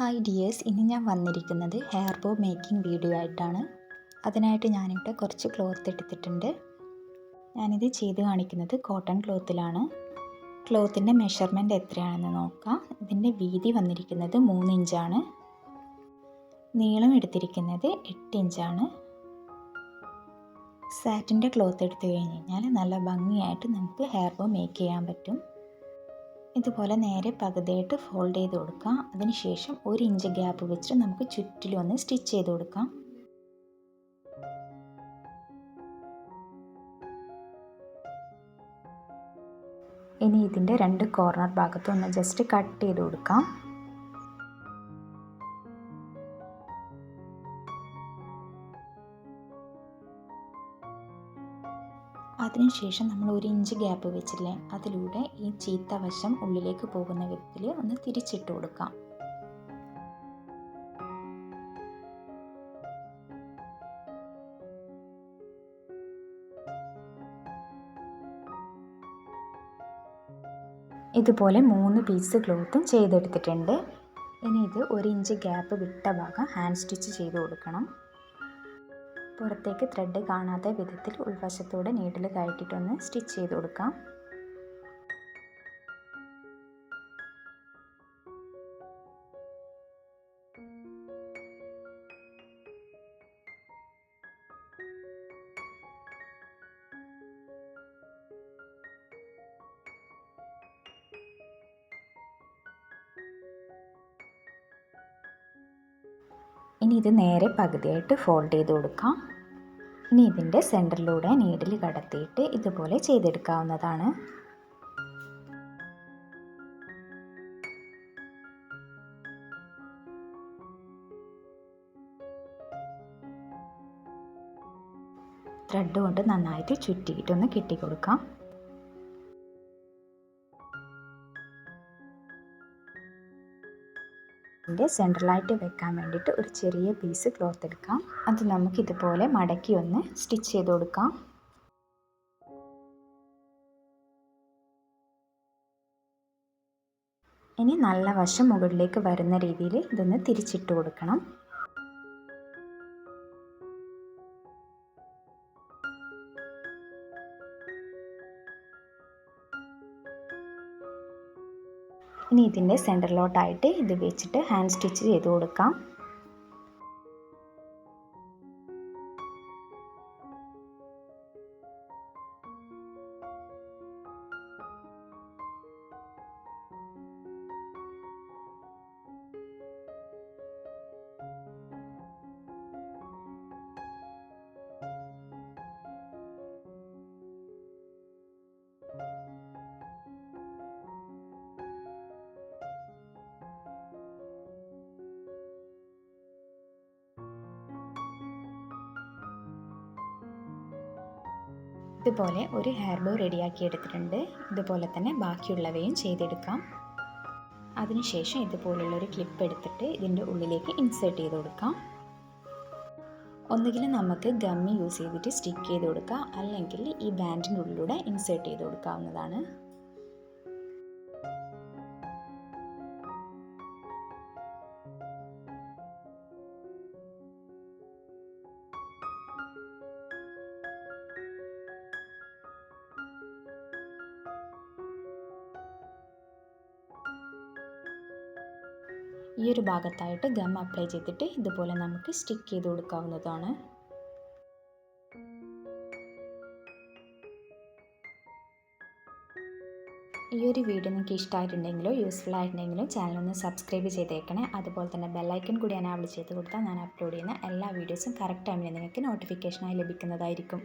Hi dears ഇന്ന് ഞാൻ വന്നിരിക്കുന്നത് ഹെയർ ബോ മേക്കിംഗ് വീഡിയോ ആയിട്ടാണ്. അതിനായിട്ട് ഞാനിവിടെ കുറച്ച് ക്ലോത്ത് എടുത്തിട്ടുണ്ട്. ഞാനിത് ചെയ്ത് കാണിക്കുന്നത് കോട്ടൺ ക്ലോത്തിലാണ്. ക്ലോത്തിന്റെ മെഷർമെന്റ് എത്രയാണെന്ന് നോക്കാം. ഇതിന്റെ വീതി വന്നിരിക്കുന്നത് മൂന്ന് ഇഞ്ചാണ്. നീളം എടുത്തിരിക്കുന്നത് എട്ട് ഇഞ്ചാണ്. സാറ്റിന്റെ ക്ലോത്ത് എടുത്തു കഴിഞ്ഞ് കഴിഞ്ഞാൽ നല്ല ഭംഗിയായിട്ട് നമുക്ക് ഹെയർ ബോ മേക്ക് ചെയ്യാൻ പറ്റും. ഇതുപോലെ നേരെ പകുതിയായിട്ട് ഫോൾഡ് ചെയ്ത് കൊടുക്കാം. അതിനുശേഷം ഒരു ഇഞ്ച് ഗ്യാപ്പ് വെച്ചിട്ട് നമുക്ക് ചുറ്റിലും ഒന്ന് സ്റ്റിച്ച് ചെയ്ത് കൊടുക്കാം. ഇനി ഇതിന്റെ രണ്ട് കോർണർ ഭാഗത്തും ഒന്ന് ജസ്റ്റ് കട്ട് ചെയ്ത് കൊടുക്കാം. അതിനുശേഷം നമ്മൾ ഒരു ഇഞ്ച് ഗ്യാപ്പ് വെച്ചില്ലേ അതിലൂടെ ഈ ചീത്ത വശം ഉള്ളിലേക്ക് പോകുന്ന വിധത്തിൽ ഒന്ന് തിരിച്ചിട്ട് കൊടുക്കാം. ഇതുപോലെ മൂന്ന് പീസ് ക്ലോത്തും ചെയ്തെടുത്തിട്ടുണ്ട്. ഇനി ഇത് ഒരു ഇഞ്ച് ഗ്യാപ്പ് വിട്ട ഭാഗം ഹാൻഡ് സ്റ്റിച്ച് ചെയ്ത് കൊടുക്കണം. പുറത്തേക്ക് ത്രെഡ് കാണാത്ത വിധത്തിൽ ഉൾവശത്തൂടെ നീഡിൽ കയറ്റിയിട്ടൊന്ന് സ്റ്റിച്ച് ചെയ്ത് കൊടുക്കാം. ഇനി ഇത് നേരെ പകുതിയായിട്ട് ഫോൾഡ് ചെയ്ത് കൊടുക്കാം. ഇനി ഇതിന്റെ സെന്ററിലൂടെ നീഡിൽ കടത്തിയിട്ട് ഇതുപോലെ ചെയ്തെടുക്കാവുന്നതാണ്. ത്രെഡ് കൊണ്ട് നന്നായിട്ട് ചുറ്റിയിട്ടൊന്ന് കെട്ടിക്കൊടുക്കാം. ഇതിന്റെ സെൻട്രലായിട്ട് വെക്കാൻ വേണ്ടിയിട്ട് ഒരു ചെറിയ പീസ് ക്ലോത്ത് എടുക്കാം. അത് നമുക്ക് ഇതുപോലെ മടക്കി ഒന്ന് സ്റ്റിച്ച് ചെയ്ത് കൊടുക്കാം. ഇനി നല്ല വശം മുകളിലേക്ക് വരുന്ന രീതിയിൽ ഇതൊന്ന് തിരിച്ചിട്ട് കൊടുക്കണം. ഇനി ഇതിന്റെ സെന്ററിലോട്ടായിട്ട് ഇത് വെച്ചിട്ട് ഹാൻഡ് സ്റ്റിച്ച് ചെയ്ത് കൊടുക്കാം. ഇതുപോലെ ഒരു ഹെയർ ബോ റെഡിയാക്കി എടുത്തിട്ടുണ്ട്. ഇതുപോലെ തന്നെ ബാക്കിയുള്ളവയും ചെയ്തെടുക്കാം. അതിനുശേഷം ഇതുപോലുള്ള ഒരു ക്ലിപ്പ് എടുത്തിട്ട് ഇതിന്റെ ഉള്ളിലേക്ക് ഇൻസേർട്ട് ചെയ്ത് കൊടുക്കാം. ഒന്നുകിൽ നമുക്ക് ഗമ്മി യൂസ് ചെയ്തിട്ട് സ്റ്റിക്ക് ചെയ്ത് കൊടുക്കാം. അല്ലെങ്കിൽ ഈ ബാൻഡിന്റെ ഉള്ളിലൂടെ ഇൻസേർട്ട് ചെയ്ത് കൊടുക്കാവുന്നതാണ്. ഈ ഒരു ഭാഗത്തായിട്ട് ഗം അപ്ലൈ ചെയ്തിട്ട് ഇതുപോലെ നമുക്ക് സ്റ്റിക്ക് ചെയ്ത് കൊടുക്കാവുന്നതാണ്. ഈ ഒരു വീഡിയോ നിങ്ങൾക്ക് ഇഷ്ടമായിട്ടുണ്ടെങ്കിലോ യൂസ്ഫുൾ ആയിട്ടുണ്ടെങ്കിലോ ചാനൽ ഒന്ന് സബ്സ്ക്രൈബ് ചെയ്തേക്കണേ. അതുപോലെ തന്നെ ബെല്ലൈക്കൺ കൂടി എനാബിൾ ചെയ്ത് കൊടുത്താൽ ഞാൻ അപ്ലോഡ് ചെയ്യുന്ന എല്ലാ വീഡിയോസും കറക്റ്റ് ടൈമിൽ നിങ്ങൾക്ക് നോട്ടിഫിക്കേഷനായി ലഭിക്കുന്നതായിരിക്കും.